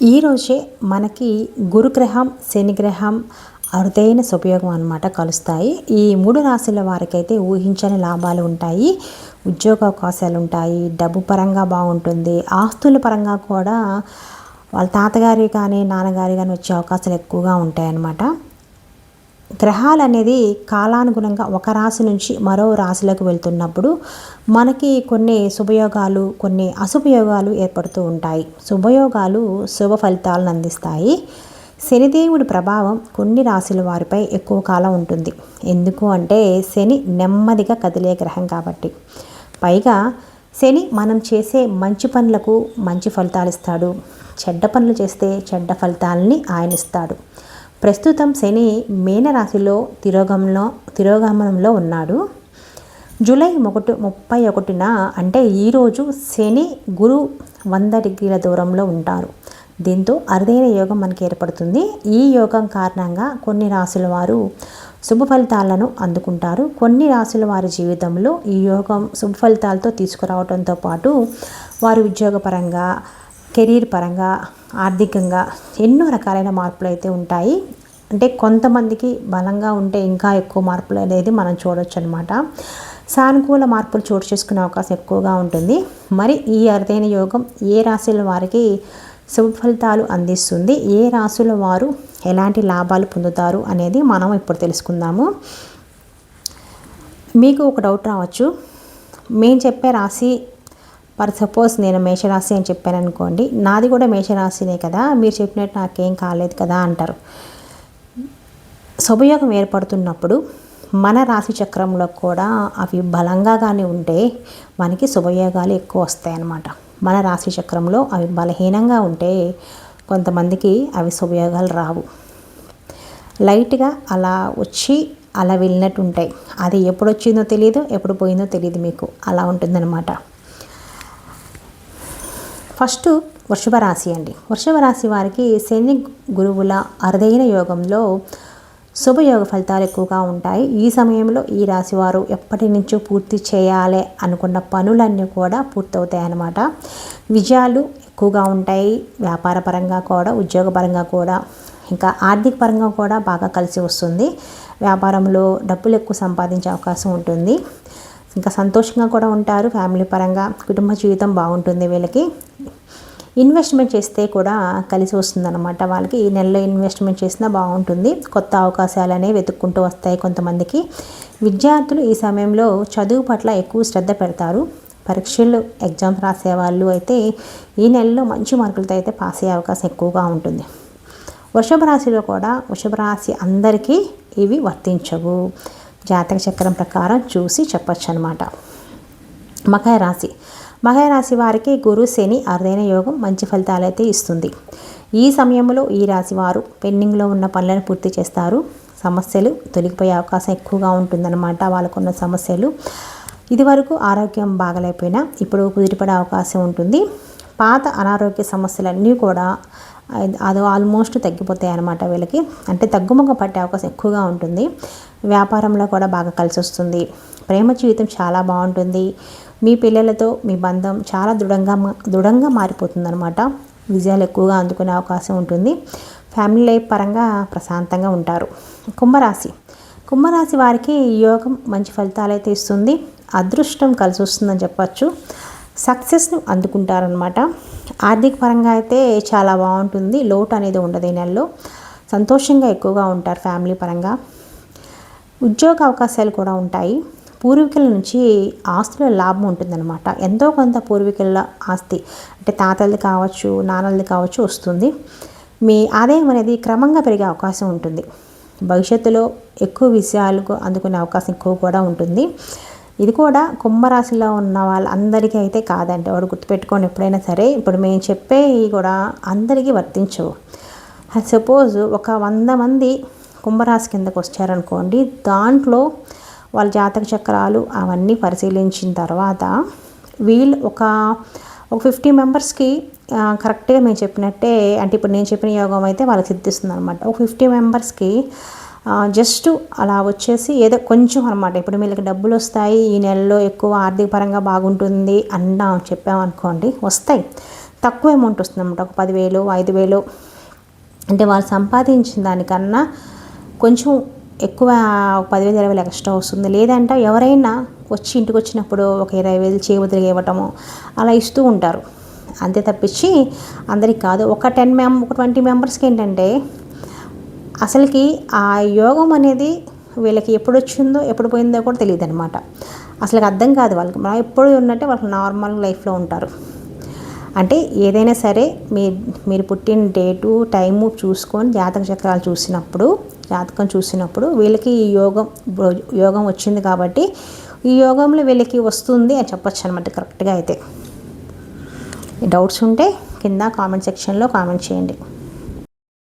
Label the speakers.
Speaker 1: ఈరోజే మనకి గురుగ్రహం శనిగ్రహం అరుదైన సుపయోగం అనమాట కలుస్తాయి. ఈ మూడు రాశుల వారికైతే ఊహించని లాభాలు ఉంటాయి. ఉద్యోగ అవకాశాలు ఉంటాయి. డబ్బు పరంగా బాగుంటుంది. ఆస్తుల పరంగా కూడా వాళ్ళ తాతగారి కానీ నాన్నగారి కానీ వచ్చే అవకాశాలు ఎక్కువగా ఉంటాయి అన్నమాట గ్రహాలు అనేది కాలానుగుణంగా ఒక రాశి నుంచి మరో రాశిలోకి వెళ్తున్నప్పుడు మనకి కొన్ని శుభయోగాలు కొన్ని అశుభయోగాలు ఏర్పడుతూ ఉంటాయి. శుభయోగాలు శుభ ఫలితాలను అందిస్తాయి. శనిదేవుడి ప్రభావం కొన్ని రాశుల వారిపై ఎక్కువ కాలం ఉంటుంది. ఎందుకు అంటే శని నెమ్మదిగా కదిలే గ్రహం కాబట్టి. పైగా శని మనం చేసే మంచి పనులకు మంచి ఫలితాలు ఇస్తాడు. చెడ్డ పనులు చేస్తే చెడ్డ ఫలితాలని ఆయన ఇస్తాడు. ప్రస్తుతం శని మీనరాశిలో తిరోగమనంలో తిరోగమనంలో ఉన్నాడు. జూలై ఒకటి ముప్పై ఒకటిన అంటే ఈరోజు శని గురు వంద డిగ్రీల దూరంలో ఉంటారు. దీంతో అరుదైన యోగం మనకి ఏర్పడుతుంది. ఈ యోగం కారణంగా కొన్ని రాశుల వారు శుభ ఫలితాలను అందుకుంటారు. కొన్ని రాశుల వారి జీవితంలో ఈ యోగం శుభ ఫలితాలతో తీసుకురావడంతో పాటు వారి ఉద్యోగపరంగా కెరీర్ పరంగా ఆర్థికంగా ఎన్నో రకాలైన మార్పులు అయితే ఉంటాయి. అంటే కొంతమందికి బలంగా ఉంటే ఇంకా ఎక్కువ మార్పులు అనేది మనం చూడొచ్చు అనమాట సానుకూల మార్పులు చోటు చేసుకునే అవకాశం ఎక్కువగా ఉంటుంది. మరి ఈ అరుదైన యోగం ఏ రాశుల వారికి శుభ ఫలితాలు అందిస్తుంది? ఏ రాశుల వారు ఎలాంటి లాభాలు పొందుతారు అనేది మనం ఇప్పుడు తెలుసుకుందాము. మీకు ఒక డౌట్ రావచ్చు. మేము చెప్పే రాశి ఫర్ సపోజ్ నేను మేషరాశి అని చెప్పాను అనుకోండి నాది కూడా మేషరాశినే కదా మీరు చెప్పినట్టు నాకేం కాలేదు కదా అంటారు. శుభయోగం ఏర్పడుతున్నప్పుడు మన రాశి చక్రంలో కూడా అవి బలంగా కానీ ఉంటే మనకి శుభయోగాలు ఎక్కువ వస్తాయి అన్నమాట. మన రాశి చక్రంలో అవి బలహీనంగా ఉంటే కొంతమందికి అవి శుభయోగాలు రావు. లైట్గా అలా వచ్చి అలా వెళ్ళినట్టు ఉంటాయి. అది ఎప్పుడు వచ్చిందో తెలియదు ఎప్పుడు పోయిందో తెలియదు మీకు. అలా ఉంటుందన్నమాట. ఫస్ట్ వృషభ రాశి అండి. వృషభ రాశి వారికి శని గురువుల అరుదైన యోగంలో శుభయోగ ఫలితాలు ఎక్కువగా ఉంటాయి. ఈ సమయంలో ఈ రాశి వారు ఎప్పటి నుంచో పూర్తి చేయాలి అనుకున్న పనులన్నీ కూడా పూర్తవుతాయి అన్నమాట. విజయాలు ఎక్కువగా ఉంటాయి. వ్యాపారపరంగా కూడా ఉద్యోగపరంగా కూడా ఇంకా ఆర్థిక పరంగా కూడా బాగా కలిసి వస్తుంది. వ్యాపారంలో డబ్బులు ఎక్కువ సంపాదించే అవకాశం ఉంటుంది. ఇంకా సంతోషంగా కూడా ఉంటారు. ఫ్యామిలీ పరంగా కుటుంబ జీవితం బాగుంటుంది వీళ్ళకి. ఇన్వెస్ట్మెంట్ చేస్తే కూడా కలిసి వస్తుందన్నమాట వాళ్ళకి. ఈ నెలలో ఇన్వెస్ట్మెంట్ చేసినా బాగుంటుంది. కొత్త అవకాశాలు అనేవి వెతుక్కుంటూ వస్తాయి కొంతమందికి. విద్యార్థులు ఈ సమయంలో చదువు పట్ల ఎక్కువ శ్రద్ధ పెడతారు. పరీక్షలు ఎగ్జామ్స్ రాసే వాళ్ళు అయితే ఈ నెలలో మంచి మార్కులతో అయితే పాస్ అయ్యే అవకాశం ఎక్కువగా ఉంటుంది. వృషభ రాశిలో కూడా వృషభ రాశి అందరికీ ఇవి వర్తించవు. జాతక చక్రం ప్రకారం చూసి చెప్పచ్చు అనమాట మకర రాశి. మకర రాశి వారికి గురు శని అరుదైన యోగం మంచి ఫలితాలైతే ఇస్తుంది. ఈ సమయంలో ఈ రాశి వారు పెండింగ్లో ఉన్న పనులను పూర్తి చేస్తారు. సమస్యలు తొలగిపోయే అవకాశం ఎక్కువగా ఉంటుందన్నమాట వాళ్ళకున్న సమస్యలు. ఇదివరకు ఆరోగ్యం బాగలేకపోయినా ఇప్పుడు కుదిరిపడే అవకాశం ఉంటుంది. పాత అనారోగ్య సమస్యలన్నీ కూడా అది ఆల్మోస్ట్ తగ్గిపోతాయి అన్నమాట వీళ్ళకి. అంటే తగ్గుముఖం పట్టే అవకాశం ఎక్కువగా ఉంటుంది. వ్యాపారంలో కూడా బాగా కలిసి వస్తుంది. ప్రేమ జీవితం చాలా బాగుంటుంది. మీ పిల్లలతో మీ బంధం చాలా దృఢంగా దృఢంగా మారిపోతుందనమాట విజయాలు ఎక్కువగా అందుకునే అవకాశం ఉంటుంది. ఫ్యామిలీ లైఫ్ పరంగా ప్రశాంతంగా ఉంటారు. కుంభరాశి. కుంభరాశి వారికి యోగం మంచి ఫలితాలు అయితే ఇస్తుంది. అదృష్టం కలిసి వస్తుందని చెప్పచ్చు. సక్సెస్ను అందుకుంటారనమాట ఆర్థిక పరంగా అయితే చాలా బాగుంటుంది. లోటు అనేది ఉండదు ఈ నెలలో. సంతోషంగా ఎక్కువగా ఉంటారు ఫ్యామిలీ పరంగా. ఉద్యోగ అవకాశాలు కూడా ఉంటాయి. పూర్వీకుల నుంచి ఆస్తుల లాభం ఉంటుందన్నమాట. ఎంతో కొంత పూర్వీకుల ఆస్తి అంటే తాతలది కావచ్చు నాన్నలది కావచ్చు వస్తుంది. మీ ఆదాయం అనేది క్రమంగా పెరిగే అవకాశం ఉంటుంది. భవిష్యత్తులో ఎక్కువ విషయాలకు అందుకునే అవకాశం ఎక్కువ కూడా ఉంటుంది. ఇది కూడా కుంభరాశిలో ఉన్న వాళ్ళందరికీ అయితే కాదండి. వాడు గుర్తుపెట్టుకొని ఎప్పుడైనా సరే ఇప్పుడు మేము చెప్పేవి కూడా అందరికీ వర్తించవు. సపోజ్ ఒక వంద మంది కుంభరాశి కిందకు వచ్చారనుకోండి దాంట్లో వాళ్ళ జాతక చక్రాలు అవన్నీ పరిశీలించిన తర్వాత వీళ్ళు ఒక ఒక ఫిఫ్టీ మెంబర్స్కి కరెక్ట్గా మేము చెప్పినట్టే అంటే ఇప్పుడు నేను చెప్పిన యోగం అయితే వాళ్ళకి సిద్ధిస్తుంది అనమాట ఒక ఫిఫ్టీ మెంబర్స్కి జస్ట్ అలా వచ్చేసి ఏదో కొంచెం అనమాట ఇప్పుడు వీళ్ళకి డబ్బులు వస్తాయి ఈ నెలలో ఎక్కువ ఆర్థిక పరంగా బాగుంటుంది అన్నా చెప్పామనుకోండి వస్తాయి. తక్కువ అమౌంట్ వస్తుంది అనమాట ఒక పదివేలు ఐదు వేలు. అంటే వాళ్ళు సంపాదించిన దానికన్నా కొంచెం ఎక్కువ పదివేలు ఇరవై వేలు ఎక్స్ట్రా వస్తుంది. లేదంటే ఎవరైనా వచ్చి ఇంటికి వచ్చినప్పుడు ఒక ఇరవై వేలు చేవదిలిగి ఇవ్వటము అలా ఇస్తూ ఉంటారు. అంతే తప్పించి అందరికి కాదు. ఒక టెన్ మెం ఒక ట్వంటీ మెంబర్స్కి ఏంటంటే అసలుకి ఆ యోగం అనేది వీళ్ళకి ఎప్పుడు వచ్చిందో ఎప్పుడు పోయిందో కూడా తెలియదు అనమాట అసలు అర్థం కాదు వాళ్ళకి. మనం ఎప్పుడు ఉన్నట్టే వాళ్ళకి నార్మల్ లైఫ్లో ఉంటారు. అంటే ఏదైనా సరే మీ మీరు పుట్టిన డేటు టైము చూసుకొని జాతక చక్రాలు చూసినప్పుడు జాతకం చూసినప్పుడు వీళ్ళకి ఈ యోగం యోగం వచ్చింది కాబట్టి ఈ యోగంలో వీళ్ళకి వస్తుంది అని చెప్పొచ్చు అనమాట కరెక్ట్గా అయితే. డౌట్స్ ఉంటే కింద కామెంట్ సెక్షన్లో కామెంట్ చేయండి.